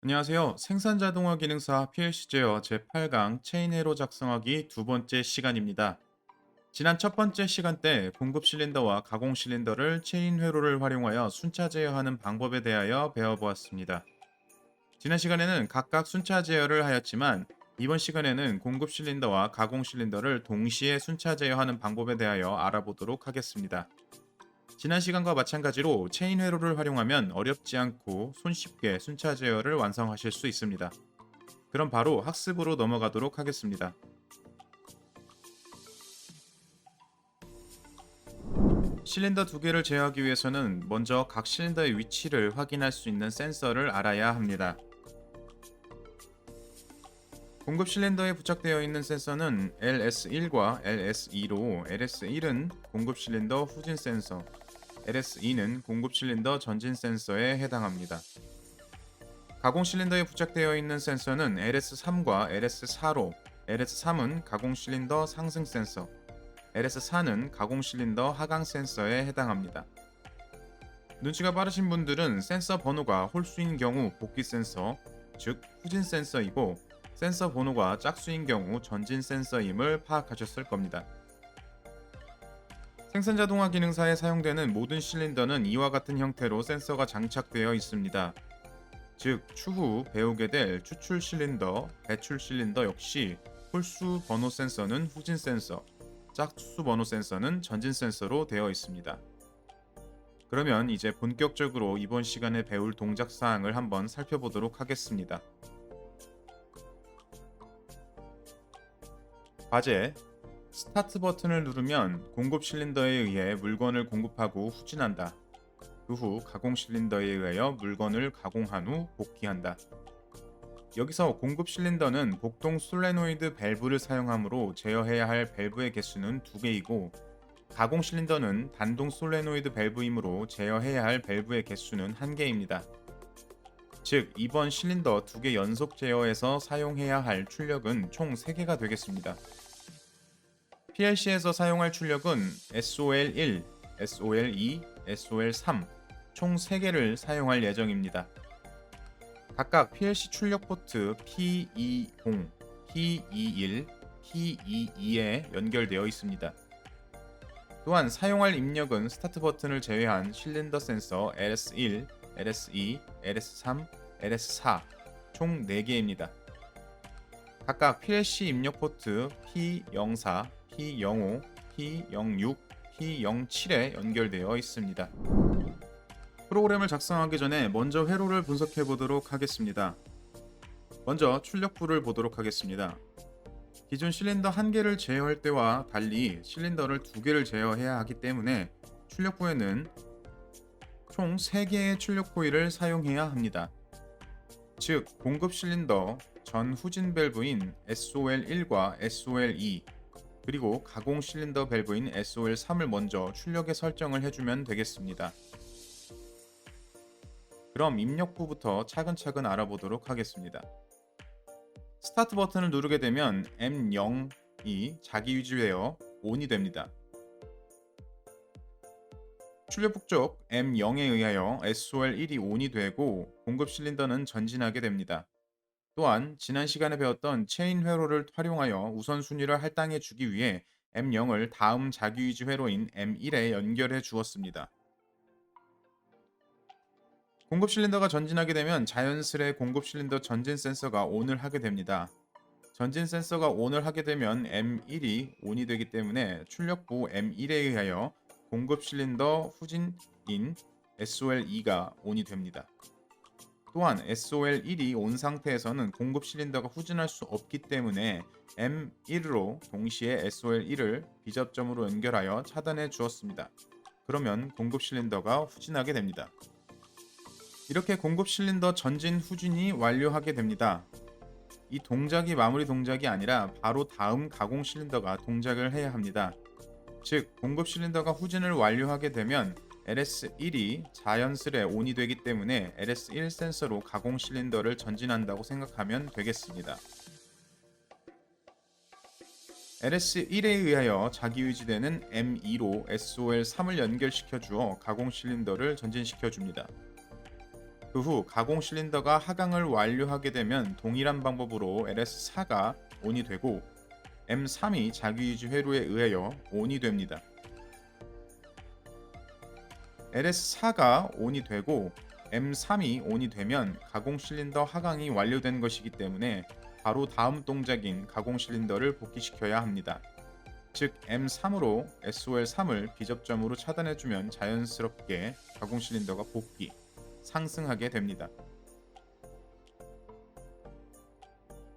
안녕하세요. 생산 자동화 기능사 PLC 제어 제8강 체인회로 작성하기 두 번째 시간입니다. 지난 첫 번째 시간 때 공급 실린더와 가공 실린더를 체인 회로를 활용하여 순차 제어하는 방법에 대하여 배워보았습니다. 지난 시간에는 각각 순차 제어를 하였지만 이번 시간에는 공급 실린더와 가공 실린더를 동시에 순차 제어하는 방법에 대하여 알아보도록 하겠습니다. 지난 시간과 마찬가지로 체인 회로를 활용하면 어렵지 않고 손쉽게 순차 제어를 완성하실 수 있습니다. 그럼 바로 학습으로 넘어가도록 하겠습니다. 실린더 두 개를 제어하기 위해서는 먼저 각 실린더의 위치를 확인할 수 있는 센서를 알아야 합니다. 공급 실린더에 부착되어 있는 센서는 LS1과 LS2로 LS1은 공급 실린더 후진 센서, LS2는 공급 실린더 전진 센서에 해당합니다. 가공 실린더에 부착되어 있는 센서는 LS3과 LS4로 LS3은 가공 실린더 상승 센서, LS4는 가공 실린더 하강 센서에 해당합니다. 눈치가 빠르신 분들은 센서 번호가 홀수인 경우 복귀 센서, 즉 후진 센서이고 센서 번호가 짝수인 경우 전진 센서임을 파악하셨을 겁니다. 생산 자동화 기능사에 사용되는 모든 실린더는 이와 같은 형태로 센서가 장착되어 있습니다. 즉 추후 배우게 될 추출 실린더, 배출 실린더 역시 홀수 번호 센서는 후진 센서, 짝수 번호 센서는 전진 센서로 되어 있습니다. 그러면 이제 본격적으로 이번 시간에 배울 동작 사항을 한번 살펴보도록 하겠습니다. 과제 스타트 버튼을 누르면 공급 실린더에 의해 물건을 공급하고 후진한다. 그 후 가공 실린더에 의하여 물건을 가공한 후 복귀한다. 여기서 공급 실린더는 복동 솔레노이드 밸브를 사용하므로 제어해야 할 밸브의 개수는 두 개이고 가공 실린더는 단동 솔레노이드 밸브이므로 제어해야 할 밸브의 개수는 한 개입니다. 즉 이번 실린더 두개 연속 제어에서 사용해야 할 출력은 총 3개가 되겠습니다. PLC에서 사용할 출력은 SOL1, SOL2, SOL3 총 3개를 사용할 예정입니다. 각각 PLC 출력 포트 P20, P21, P22에 연결되어 있습니다. 또한 사용할 입력은 스타트 버튼을 제외한 실린더 센서 LS1, LS2, LS3, LS4 총 4개입니다. 각각 PLC 입력 포트 P04, P05, P06, P07에 연결되어 있습니다. 프로그램을 작성하기 전에 먼저 회로를 분석해 보도록 하겠습니다. 먼저 출력부를 보도록 하겠습니다. 기존 실린더 한 개를 제어할 때와 달리 실린더를 두 개를 제어해야 하기 때문에 출력부에는 총 3개의 출력 코일을 사용해야 합니다. 즉, 공급 실린더 전 후진 밸브인 SOL1과 SOL2 그리고 가공 실린더 밸브인 SOL3을 먼저 출력에 설정을 해주면 되겠습니다. 그럼 입력부부터 차근차근 알아보도록 하겠습니다. 스타트 버튼을 누르게 되면 M0이 자기 유지되어 ON이 됩니다. 출력북 쪽 M0에 의하여 SOL1이 ON이 되고 공급 실린더는 전진하게 됩니다. 또한 지난 시간에 배웠던 체인 회로를 활용하여 우선순위를 할당해 주기 위해 M0을 다음 자기유지 회로인 M1에 연결해 주었습니다. 공급 실린더가 전진하게 되면 자연스레 공급 실린더 전진 센서가 ON을 하게 됩니다. 전진 센서가 ON을 하게 되면 M1이 ON이 되기 때문에 출력부 M1에 의하여 공급 실린더 후진인 SOL2가 ON이 됩니다. 또한 SOL1이 온 상태에서는 공급 실린더가 후진할 수 없기 때문에 M1으로 동시에 SOL1을 비접점으로 연결하여 차단해 주었습니다. 그러면 공급 실린더가 후진하게 됩니다. 이렇게 공급 실린더 전진 후진이 완료하게 됩니다. 이 동작이 마무리 동작이 아니라 바로 다음 가공 실린더가 동작을 해야 합니다. 즉, 공급 실린더가 후진을 완료하게 되면 LS1이 자연스레 ON이 되기 때문에 LS1 센서로 가공 실린더를 전진한다고 생각하면 되겠습니다. LS1에 의하여 자기유지되는 M2로 SOL3을 연결시켜 주어 가공 실린더를 전진시켜 줍니다. 그그후 가공 실린더가 하강을 완료하게 되면 동일한 방법으로 LS4가 온이 되고 M3이 자기유지 회로에 의하여 온이 됩니다. LS4가 온이 되고 M3이 온이 되면 가공 실린더 하강이 완료된 것이기 때문에 바로 다음 동작인 가공 실린더를 복귀시켜야 합니다. 즉 M3으로 SOL3을 비접점으로 차단해주면 자연스럽게 가공 실린더가 복귀, 상승하게 됩니다.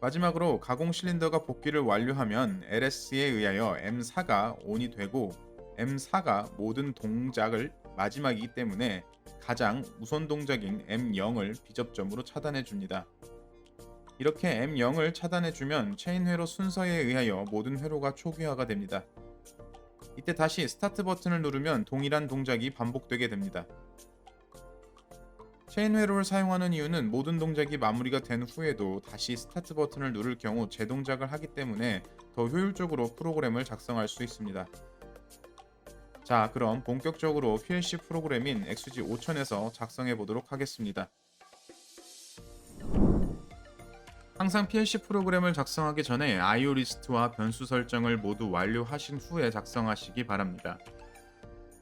마지막으로 가공 실린더가 복귀를 완료하면 LS에 의하여 M4가 온이 되고 M4가 모든 동작을 마지막이기 때문에 가장 우선 동작인 M0을 비접점으로 차단해 줍니다. 이렇게 M0을 차단해 주면 체인 회로 순서에 의하여 모든 회로가 초기화가 됩니다. 이때 다시 스타트 버튼을 누르면 동일한 동작이 반복되게 됩니다. 체인 회로를 사용하는 이유는 모든 동작이 마무리가 된 후에도 다시 스타트 버튼을 누를 경우 재동작을 하기 때문에 더 효율적으로 프로그램을 작성할 수 있습니다. 자, 그럼 본격적으로 PLC 프로그램인 XG 5000에서 작성해 보도록 하겠습니다. 항상 PLC 프로그램을 작성하기 전에 IO 리스트와 변수 설정을 모두 완료하신 후에 작성하시기 바랍니다.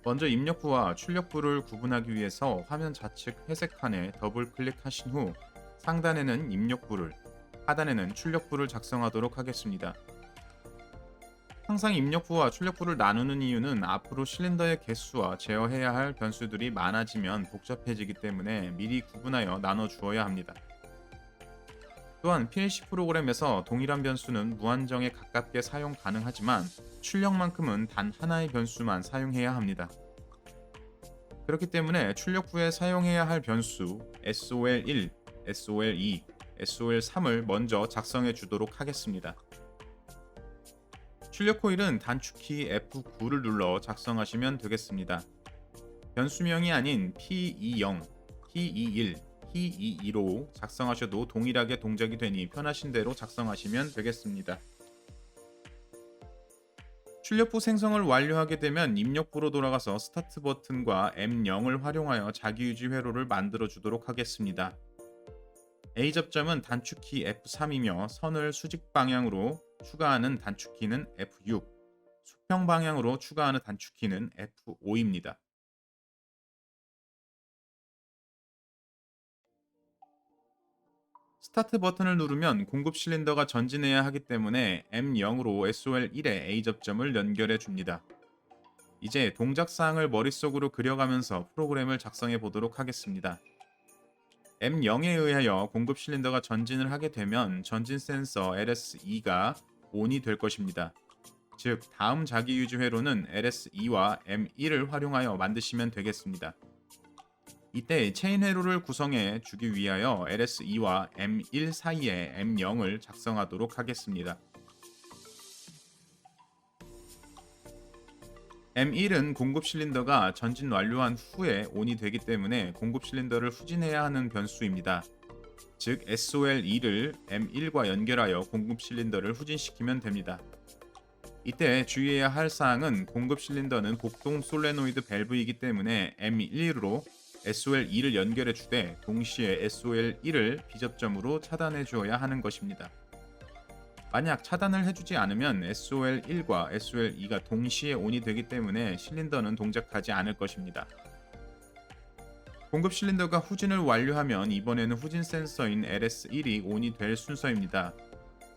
먼저 입력부와 출력부를 구분하기 위해서 화면 좌측 회색 칸에 더블 클릭하신 후 상단에는 입력부를, 하단에는 출력부를 작성하도록 하겠습니다. 항상 입력부와 출력부를 나누는 이유는 앞으로 실린더의 개수와 제어해야 할 변수들이 많아지면 복잡해지기 때문에 미리 구분하여 나눠 주어야 합니다. 또한 PLC 프로그램에서 동일한 변수는 무한정에 가깝게 사용 가능하지만 출력만큼은 단 하나의 변수만 사용해야 합니다. 그렇기 때문에 출력부에 사용해야 할 변수 SOL1, SOL2, SOL3을 먼저 작성해 주도록 하겠습니다. 출력 코일은 단축키 F9를 눌러 작성하시면 되겠습니다. 변수명이 아닌 P20, P21, P22로 작성하셔도 동일하게 동작이 되니 편하신 대로 작성하시면 되겠습니다. 출력부 생성을 완료하게 되면 입력부로 돌아가서 스타트 버튼과 M0을 활용하여 자기유지 회로를 만들어 주도록 하겠습니다. A 접점은 단축키 F3이며 선을 수직 방향으로 추가하는 단축키는 F6, 수평 방향으로 추가하는 단축키는 F5입니다. 스타트 버튼을 누르면 공급 실린더가 전진해야 하기 때문에 M0으로 SOL1의 A 접점을 연결해 줍니다. 이제 동작 사항을 머릿속으로 그려가면서 프로그램을 작성해 보도록 하겠습니다. M0에 의하여 공급 실린더가 전진을 하게 되면 전진 센서 LS2가 ON이 될 것입니다. 즉 다음 자기 유지 회로는 LS2와 M1을 활용하여 만드시면 되겠습니다. 이때 체인 회로를 구성해 주기 위하여 LS2와 M1 사이에 M0을 작성하도록 하겠습니다. M1은 공급 실린더가 전진 완료한 후에 온이 되기 때문에 공급 실린더를 후진해야 하는 변수입니다. 즉 SOL2를 M1과 연결하여 공급 실린더를 후진시키면 됩니다. 이때 주의해야 할 사항은 공급 실린더는 복동 솔레노이드 밸브이기 때문에 M1으로 SOL2를 연결해 주되 동시에 SOL1을 비접점으로 차단해 주어야 하는 것입니다. 만약 차단을 해주지 않으면 SOL1과 SOL2가 동시에 온이 되기 때문에 실린더는 동작하지 않을 것입니다. 공급 실린더가 후진을 완료하면 이번에는 후진 센서인 LS1이 온이 될 순서입니다.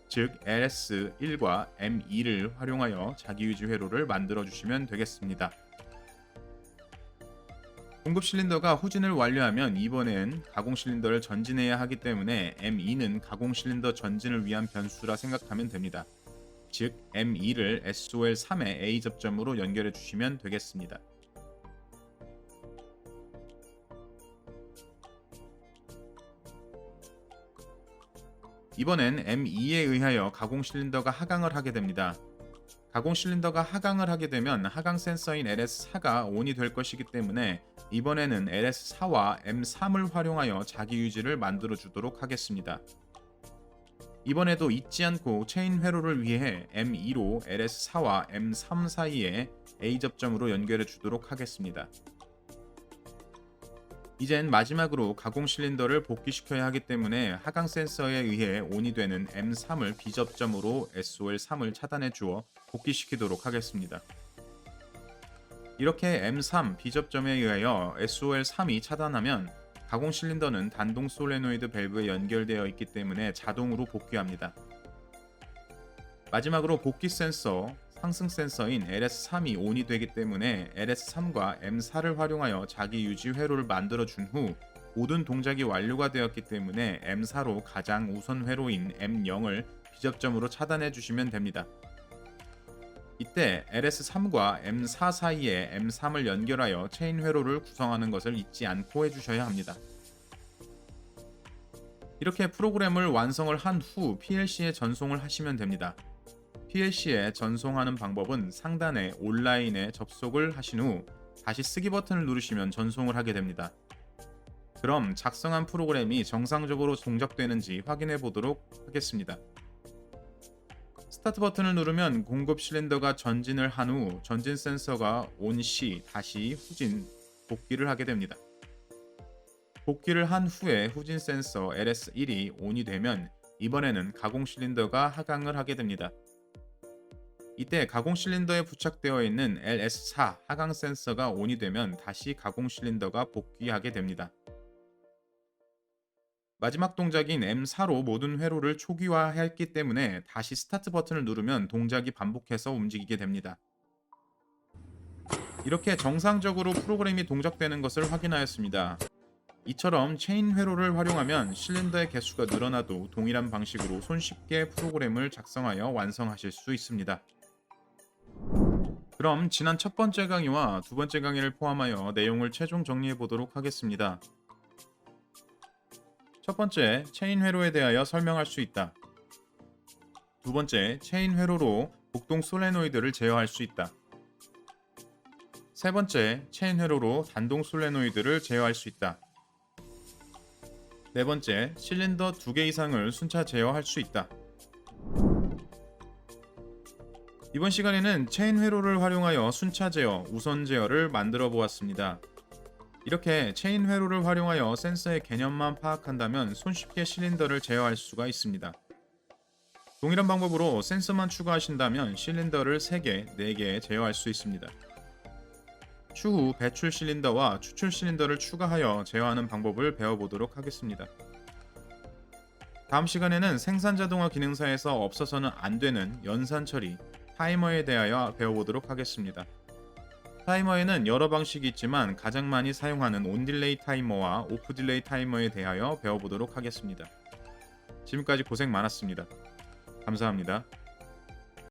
즉 LS1과 M2를 활용하여 자기유지 회로를 만들어 주시면 되겠습니다. 공급 실린더가 후진을 완료하면 이번엔 가공 실린더를 전진해야 하기 때문에 M2는 가공 실린더 전진을 위한 변수라 생각하면 됩니다. 즉 M2를 SOL3의 A 접점으로 연결해 주시면 되겠습니다. 이번엔 M2에 의하여 가공 실린더가 하강을 하게 됩니다. 가공 실린더가 하강을 하게 되면 하강 센서인 LS4가 온이 될 것이기 때문에 이번에는 LS4와 M3을 활용하여 자기 유지를 만들어 주도록 하겠습니다. 이번에도 잊지 않고 체인 회로를 위해 M2로 LS4와 M3 사이에 A 접점으로 연결해 주도록 하겠습니다. 이젠 마지막으로 가공 실린더를 복귀시켜야 하기 때문에 하강 센서에 의해 온이 되는 M3을 비접점으로 SOL3을 차단해 주어 복귀시키도록 하겠습니다. 이렇게 M3 비접점에 의하여 SOL3이 차단하면 가공 실린더는 단동 솔레노이드 밸브에 연결되어 있기 때문에 자동으로 복귀합니다. 마지막으로 복귀 센서, 상승 센서인 LS3이 온이 되기 때문에 LS3과 M4를 활용하여 자기 유지 회로를 만들어 준 후 모든 동작이 완료가 되었기 때문에 M4로 가장 우선 회로인 M0을 비접점으로 차단해 주시면 됩니다. 이때 LS3과 M4 사이에 M3을 연결하여 체인 회로를 구성하는 것을 잊지 않고 해주셔야 합니다. 이렇게 프로그램을 완성을 한 후 PLC에 전송을 하시면 됩니다. PLC에 전송하는 방법은 상단에 온라인에 접속을 하신 후 다시 쓰기 버튼을 누르시면 전송을 하게 됩니다. 그럼 작성한 프로그램이 정상적으로 동작되는지 확인해 보도록 하겠습니다. 스타트 버튼을 누르면 공급 실린더가 전진을 한 후 전진 센서가 온 시 다시 후진 복귀를 하게 됩니다. 복귀를 한 후에 후진 센서 LS1이 온이 되면 이번에는 가공 실린더가 하강을 하게 됩니다. 이때 가공 실린더에 부착되어 있는 LS4 하강 센서가 온이 되면 다시 가공 실린더가 복귀하게 됩니다. 마지막 동작인 M4로 모든 회로를 초기화했기 때문에 다시 스타트 버튼을 누르면 동작이 반복해서 움직이게 됩니다. 이렇게 정상적으로 프로그램이 동작되는 것을 확인하였습니다. 이처럼 체인 회로를 활용하면 실린더의 개수가 늘어나도 동일한 방식으로 손쉽게 프로그램을 작성하여 완성하실 수 있습니다. 그럼 지난 첫 번째 강의와 두 번째 강의를 포함하여 내용을 최종 정리해 보도록 하겠습니다. 첫 번째, 체인 회로에 대하여 설명할 수 있다. 두 번째, 체인 회로로 복동 솔레노이드를 제어할 수 있다. 세 번째, 체인 회로로 단동 솔레노이드를 제어할 수 있다. 네 번째, 실린더 두 개 이상을 순차 제어할 수 있다. 이번 시간에는 체인 회로를 활용하여 순차 제어, 우선 제어를 만들어 보았습니다. 이렇게 체인 회로를 활용하여 센서의 개념만 파악한다면 손쉽게 실린더를 제어할 수가 있습니다. 동일한 방법으로 센서만 추가하신다면 실린더를 3개, 4개 제어할 수 있습니다. 추후 배출 실린더와 추출 실린더를 추가하여 제어하는 방법을 배워보도록 하겠습니다. 다음 시간에는 생산 자동화 기능사에서 없어서는 안 되는 연산 처리, 타이머에 대하여 배워보도록 하겠습니다. 타이머에는 여러 방식이 있지만 가장 많이 사용하는 온 딜레이 타이머와 오프 딜레이 타이머에 대하여 배워보도록 하겠습니다. 지금까지 고생 많았습니다. 감사합니다.